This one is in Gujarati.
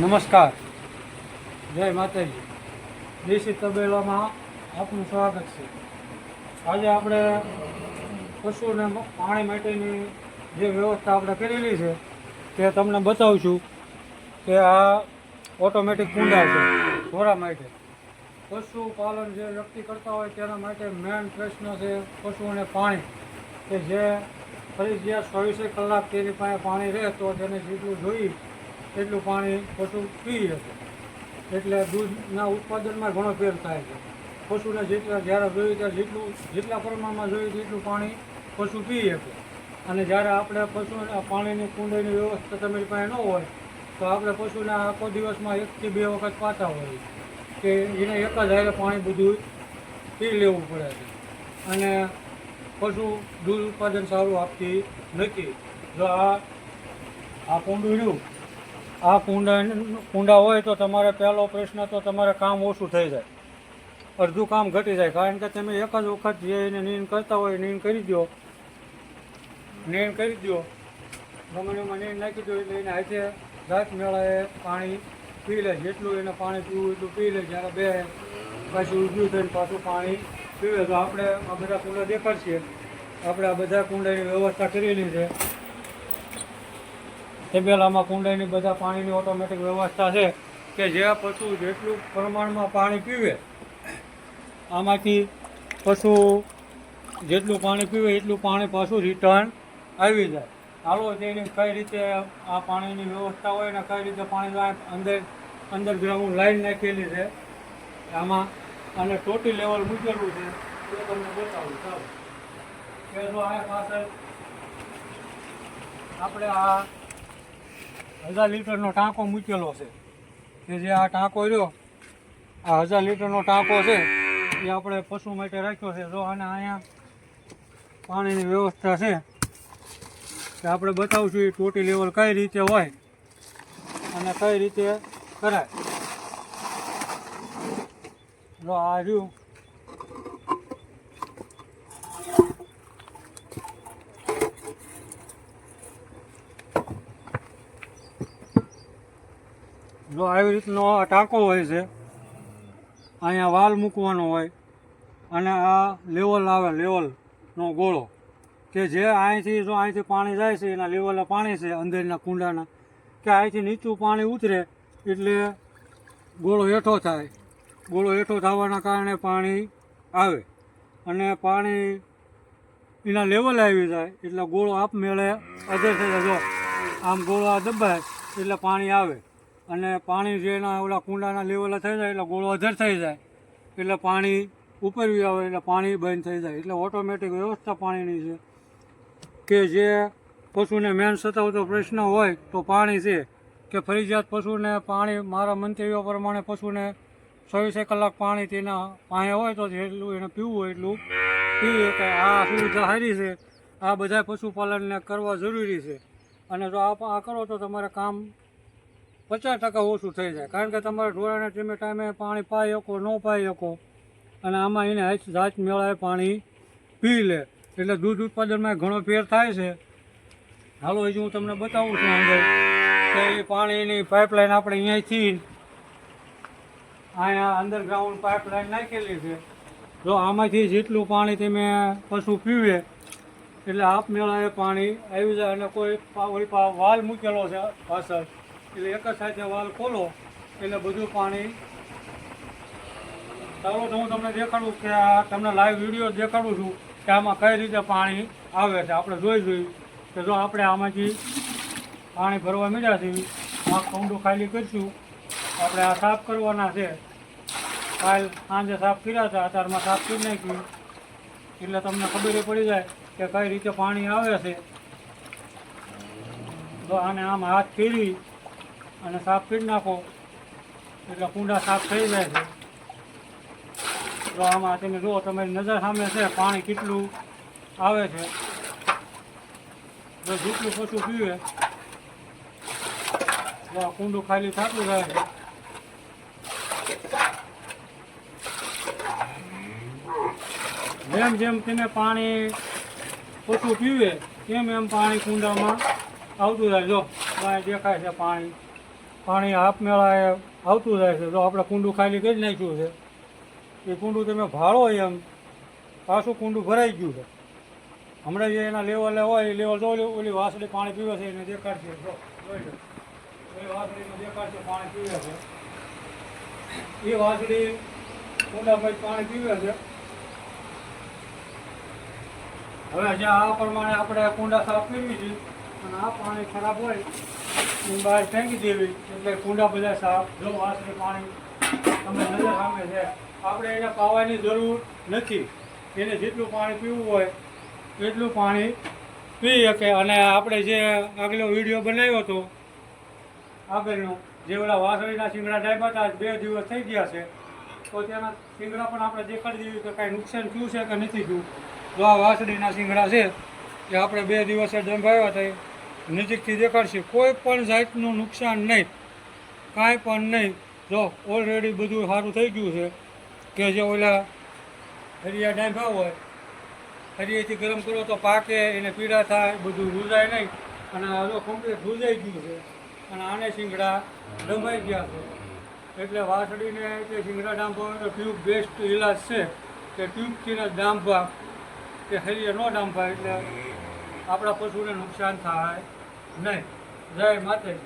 નમસ્કાર. જય માતાજી. દેશી તબેલામાં આપનું સ્વાગત છે. આજે આપણે પશુને પાણી માટેની જે વ્યવસ્થા આપણે કરેલી છે, તે તમને બતાવું છું કે આ ઓટોમેટિક કુંડા છે ઢોરા માટે. પશુપાલન જે વ્યક્તિ કરતા હોય તેના માટે મેન પ્રશ્ન છે પશુઓને પાણી. કે જે ફરજિયાત ચોવીસે કલાક તેની પાસે પાણી રહે તો તેને જેટલું જોઈએ એટલું પાણી પશુ પી શકે એટલે દૂધના ઉત્પાદનમાં ઘણો ફેર થાય છે. પશુને જેટલા જ્યારે જોઈએ ત્યારે જેટલું, જેટલા પ્રમાણમાં જોઈએ તેટલું પાણી પશુ પી શકે. અને જ્યારે આપણે પશુને પાણીની કુંડીની વ્યવસ્થા તમારી પાસે ન હોય, તો આપણે પશુને આખો દિવસમાં એકથી બે વખત પાતા હોય કે એને એક જ હારે પાણી બધું પી લેવું પડે છે. અને પશુ દૂધ ઉત્પાદન સારું આપતી નથી. જો આ આ કુંડું રહ્યું આ કુંડા કુંડા હોય તો તમારે પહેલો પ્રશ્ન તો તમારે કામ ઓછું થઈ જાય. અડધું કામ ઘટી જાય. કારણ કે તમે એક જ વખત જે એને નીન કરતા હોય નીન કરી દો નીન કરી દો ગમણીમાં નીન નાખી દો એટલે એને હાથે રાત મેળાએ પાણી પી લે. જેટલું એને પાણી પીવું એટલું પી લે. જ્યારે બે પાછું ઊભું થઈને પાછું પાણી પીવે. તો આપણે આ બધા કુંડા દેખાડશે. આપણે આ બધા કુંડાની વ્યવસ્થા કરેલી છે. તબેલામાં કુંડાઈની બધા પાણીની ઓટોમેટિક વ્યવસ્થા છે કે જે પશુ જેટલું પ્રમાણમાં પાણી પીવે, આમાંથી પશુ જેટલું પાણી પીવે એટલું પાણી પાછું રિટર્ન આવી જાય. હાલો તેની કઈ રીતે આ પાણીની વ્યવસ્થા હોય ને કઈ રીતે પાણી અંદર અંદર અંડરગ્રાઉન્ડ લાઈન નાખેલી છે, આમાં અને ટોટી લેવલ મૂકેલું છે, એ તમને બતાવું, ચાલો. કે જો આ પાછળ આપણે આ હજાર લીટરનો ટાંકો મૂકેલો છે. કે જે આ ટાંકો રહ્યો, આ હજાર લીટરનો ટાંકો છે, એ આપણે પશુ માટે રાખ્યો છે. જો અને અહીંયા પાણીની વ્યવસ્થા છે, કે આપણે બતાવશું એ ટોટી લેવલ કઈ રીતે હોય અને કઈ રીતે કરાય. જો આ રહ્યું જો આવી રીતનો આ ટાંકો હોય છે, અહીંયા વાલ મૂકવાનો હોય, અને આ લેવલ આવે લેવલનો ગોળો, કે જે અહીંથી જો અહીંથી પાણી જાય છે, એના લેવલે પાણી છે, અંદરના કુંડાના, કે અહીંથી નીચું પાણી ઉતરે, એટલે ગોળો હેઠો થાય. ગોળો હેઠો થવાના કારણે પાણી આવે, અને પાણી એના લેવલે આવી જાય, એટલે ગોળો આપમેળે અધર થઈ જાય. જો આમ ગોળો આ દબાય, એટલે પાણી આવે. અને પાણી જે એના ઓલા કુંડાના લેવલે થઈ જાય એટલે ગોળો અધર થઈ જાય. એટલે પાણી ઉપરવી આવે એટલે પાણી બંધ થઈ જાય. એટલે ઓટોમેટિક વ્યવસ્થા પાણીની છે કે જે પશુને મેન સતાવતો પ્રશ્ન હોય તો પાણી છે કે ફરજિયાત પશુને પાણી મારા મંતવ્યો પ્રમાણે પશુને ચોવીસે કલાક પાણી તેના પાસે હોય તો જેટલું એને પીવું હોય એટલું પીએ કે આ સુવિધા સારી છે. આ બધા પશુપાલનને કરવા જરૂરી છે. અને જો આ આ કરો તો તમારે કામ પચાસ ટકા ઓછું થઈ જાય. કારણ કે તમારે ઢોરાને ટીમે ટાઈમે પાણી પાઈ શકો, ન પાઈ શકો. અને આમાં એને હાથ જાત મેળાએ પાણી પી લે. એટલે દૂધ ઉત્પાદનમાં ઘણો ફેર થાય છે. હાલો, હજી હું તમને બતાવું છું અંદર કે એ પાણીની પાઇપલાઇન આપણે અહીંયાથી અહીંયા અંડરગ્રાઉન્ડ પાઇપલાઇન નાખેલી છે. જો આમાંથી જેટલું પાણી તમે પશુ પીવે, એટલે આપમેળાએ પાણી આવી જાય અને કોઈ વાલ મૂકેલો છે પાછળ. એટલે એક જ સાથે વાલ ખોલો, એટલે બધું પાણી ચાલો તો હું તમને દેખાડું કે આ તમને લાઈવ વીડિયો દેખાડું છું કે આમાં કઈ રીતે પાણી આવે છે. આપણે જોઈ જોઈ કે જો આપણે આમાંથી પાણી ભરવા મીડ્યા છે આ કૌંડું ખાલી કરીશું. આપણે આ સાફ કરવાના છે. કાલ સાંજે સાફ કર્યા હતા, અત્યારમાં સાફ કરી નાખ્યું. એટલે તમને ખબર પડી જાય કે કઈ રીતે પાણી આવે છે. તો આને આમ હાથ ફેરવી અને સાફ કરી નાખો. એટલે કુંડા સાફ થઈ જાય છે. તો આમાં તમે જુઓ, તમારી નજર સામે છે, પાણી કેટલું આવે છે. જો જેટલું પશુ પીવે આ કુંડું ખાલી થતું જાય છે. જેમ જેમ તમે પાણી ઓછું પીવે, તેમ એમ પાણી કુંડામાં આવતું જાય જો દેખાય છે પાણી. પાણી આપમેળા આવતું જાય છે. જો આપણે કુંડું ખાલી કરી નાખ્યું છે, એ કુંડું તમે ભાળો એમ, પાછું કુંડું ભરાઈ ગયું છે. હમણાં જે એના લેવલે હોય, એ લેવલ જો ઓલી- વાસળી પાણી પીવે છે, એને દેખાડશે. જો, જોઈ લો. ઓલી દેખાડશે, પાણી પીવે છે. એ વાસળી કુંડામાં પાણી પીવે છે. હવે જે આ પ્રમાણે આપણે કુંડા સાફ કરવી છે, અને આ પાણી ખરાબ હોય બહાર ફેંકી દેવી, એટલે કુંડા બધા સાફ, જો વાસળી પાણી તમે નજર સામે છે. આપણે એને પાવાની જરૂર નથી. એને જેટલું પાણી પીવું હોય, એટલું પાણી પી શકે. અને આપણે જે આગલો વીડિયો બનાવ્યો હતો, આગળનો, જે ઓલા વાસળીના શીંગડા ડાયબા હતા, બે દિવસ થઈ ગયા છે. તો તેના શીંગડા પણ આપણે દેખાડી દેવી કે કાંઈ નુકસાન થયું છે કે નથી થયું. જો આ વાસળીના શિંગડા છે, એ આપણે બે દિવસે ડંભાવ્યા હતા. નજીકથી દેખાડશે. કોઈ પણ જાતનું નુકસાન નહીં. કાંઈ પણ નહીં. જો ઓલરેડી બધું સારું થઈ ગયું છે કે જે ઓલા હરિયા ડાંભા હોય, હરિયાથી ગરમ કરો તો પાકે, એને પીડા થાય, બધું રૂજાય નહીં. અને આ જો કમ્પ્લીટ રૂજાઈ ગયું છે. અને આને શીંગડા દમાઈ ગયા છે. એટલે વાસળીને કે શીંગડા ડાંભો હોય તો ટ્યુબ બેસ્ટ ઇલાજ છે કે ટ્યુબથી જ ડાંભવા કે હરિયા ન ડાંભાય એટલે આપણા પશુને નુકસાન થાય. નહીં. જય માતાજી.